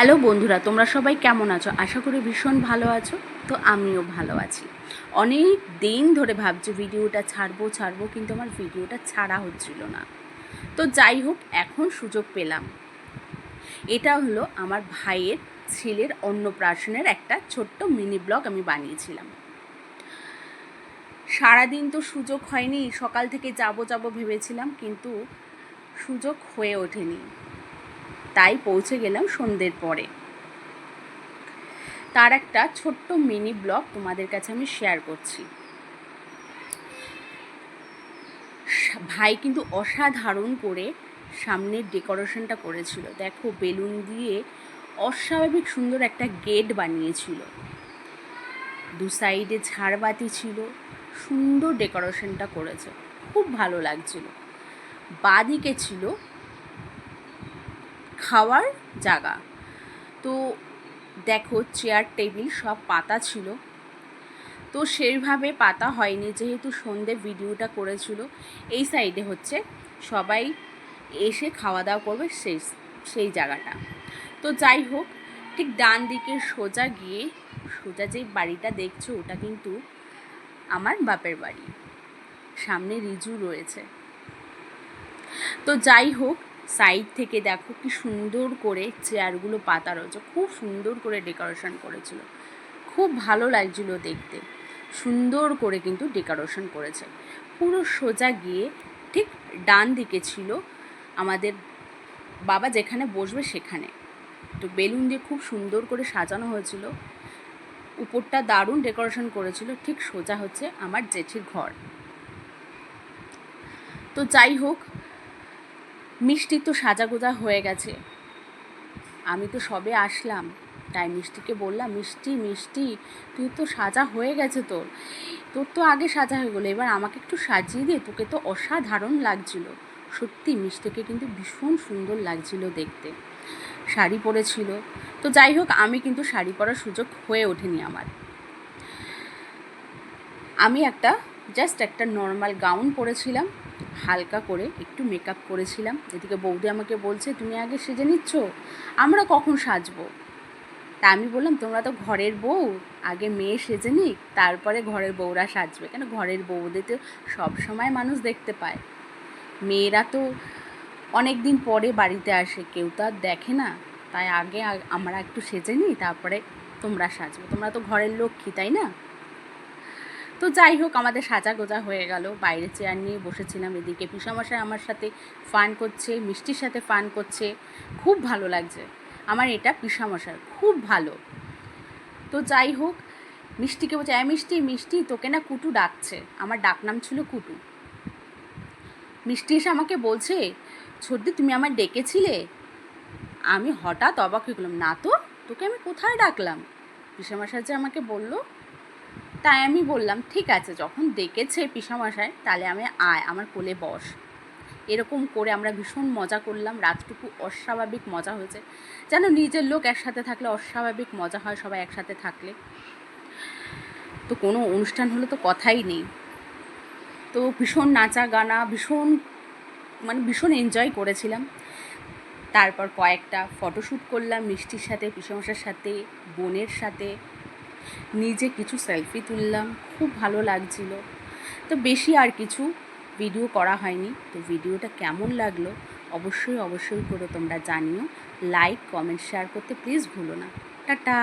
Hello বন্ধুরা, তোমরা সবাই কেমন আছো? আশা করি ভীষণ ভালো আছো। তো আমিও ভালো আছি। অনেক দিন ধরে ভাবছি ভিডিওটা ছাড়বো ছাড়বো, কিন্তু আমার ভিডিওটা ছাড়া হচ্ছিল না। তো যাই হোক, এখন সুযোগ পেলাম। এটা হলো আমার ভাইয়ের ছেলের অন্নপ্রাশনের একটা ছোট্ট মিনি ব্লগ আমি বানিয়েছিলাম। সারাদিন তো সুযোগ হয়নি, সকাল থেকে যাব যাব ভেবেছিলাম, কিন্তু সুযোগ হয়ে ওঠেনি। তাই পৌঁছে গেলাম সন্ধ্যের পরে। তার একটা ছোট্ট মিনি ব্লগ তোমাদের কাছে আমি শেয়ার করছি। ভাই কিন্তু অসাধারণ করে সামনের ডেকোরেশনটা করেছিল। দেখো, বেলুন দিয়ে অস্বাভাবিক সুন্দর একটা গেট বানিয়েছিল। দু সাইডে ঝাড়বাতি ছিল, সুন্দর ডেকোরেশনটা করেছে। খুব ভালো লাগছিল। বাদিকে ছিল খাওয়ার জায়গা। তো দেখো চেয়ার টেবিল সব পাতা ছিল। তো সেইভাবে পাতা হয়নি, যেহেতু সন্ধে ভিডিওটা করেছিল। এই সাইডে হচ্ছে সবাই এসে খাওয়া দাওয়া করবে সেই সেই জায়গাটা। তো যাই হোক, ঠিক ডান দিকে সোজা গিয়ে, সোজা যেই বাড়িটা দেখছ, ওটা কিন্তু আমার বাপের বাড়ি। সামনে রিজু রয়েছে। তো যাই হোক সাইড থেকে দেখো কি সুন্দর করে চেয়ারগুলো পাতা রয়েছে। খুব সুন্দর করে ডেকোরেশন করেছিল। খুব ভালো লাগছিল দেখতে। সুন্দর করে কিন্তু ডেকোরেশন করেছে। পুরো সোজা গিয়ে ঠিক ডান দিকে ছিল আমাদের বাবা যেখানে বসবে সেখানে। তো বেলুন দিয়ে খুব সুন্দর করে সাজানো হয়েছিল। উপরটা দারুণ ডেকোরেশন করেছিল। ঠিক সোজা হচ্ছে আমার জেঠির ঘর। তো যাই হোক মিষ্টি তো সাজাগোজা হয়ে গেছে। আমি তো সবে আসলাম। তাই মিষ্টিকে বললাম, মিষ্টি মিষ্টি, তুই তো সাজা হয়ে গেছে তোর। তোর তো আগে সাজা হয়ে গেলো। এবার আমাকে একটু সাজিয়ে দে। তোকে তো অসাধারণ লাগছিল। সত্যি মিষ্টিকে কিন্তু ভীষণ সুন্দর লাগছিল দেখতে। শাড়ি পরেছিল। তো যাই হোক, আমি কিন্তু শাড়ি পরার সুযোগ হয়ে ওঠেনি আমার। আমি একটা জাস্ট একটা নর্মাল গাউন পরেছিলাম, হালকা করে একটু মেকআপ করেছিলাম। এদিকে বৌদি আমাকে বলছে, তুমি আগে সেজে নিচ্ছ? আমরা কখন সাজবো? তা আমি বললাম, তোমরা তো ঘরের বউ, আগে মেয়ে সেজে নিক, তারপরে ঘরের বউরা সাজবে। কেন ঘরের বউদের তো সবসময় মানুষ দেখতে পায়। মেয়েরা তো অনেক দিন পরে বাড়িতে আসে, কেউ তো আর দেখে না। তাই আগে আমরা একটু সেজে নিই, তারপরে তোমরা সাজবে। তোমরা তো ঘরের লক্ষ্মী তাই না? তো যাই হোক, আমাদের সাজা গোজা হয়ে গেল। বাইরে চেয়ার নিয়ে বসেছিলাম এদিকে। পিসামশাই আমার সাথে ফান করছে, মিষ্টির সাথে ফান করছে। খুব ভালো লাগছে। আমার এটা পিসামশাই খুব ভালো। তো যাই হোক, মিষ্টিকে বলছে, এ মিষ্টি মিষ্টি, তোকে না কুটু ডাকছে। আমার ডাকনাম ছিল কুটু। মিষ্টি এসে আমাকে বলছে সর্দি তুমি আমার ডেকেছিলে? আমি হঠাৎ অবাক হয়ে গেলাম, না তো, তোকে আমি কোথায় ডাকলাম? পিসামশাই যে আমাকে বলল তাই আমি বললাম, ঠিক আছে, যখন ডেকেছে পিসামশাই, তাহলে আমি আয়, আমার কোলে বস। এরকম করে আমরা ভীষণ মজা করলাম। রাতটুকু অস্বাভাবিক মজা হয়েছে। যেন নিজের লোক একসাথে থাকলে অস্বাভাবিক মজা হয় সবাই একসাথে থাকলে। তো কোনো অনুষ্ঠান হলে তো কথাই নেই। তো ভীষণ নাচা গানা ভীষণ মানে ভীষণ এনজয় করেছিলাম। তারপর কয়েকটা ফটোশ্যুট করলাম মিষ্টির সাথে পিসমশার সাথে, বোনের সাথে। নিজে কিছু সেলফি তুললাম, খুব ভালো লাগছিল। তো বেশি আর কিছু ভিডিও করা হয়নি। তো ভিডিওটা কেমন লাগল অবশ্যই অবশ্যই করে তোমরা জানিও। লাইক কমেন্ট শেয়ার করতে প্লিজ ভুলো না। টাটা!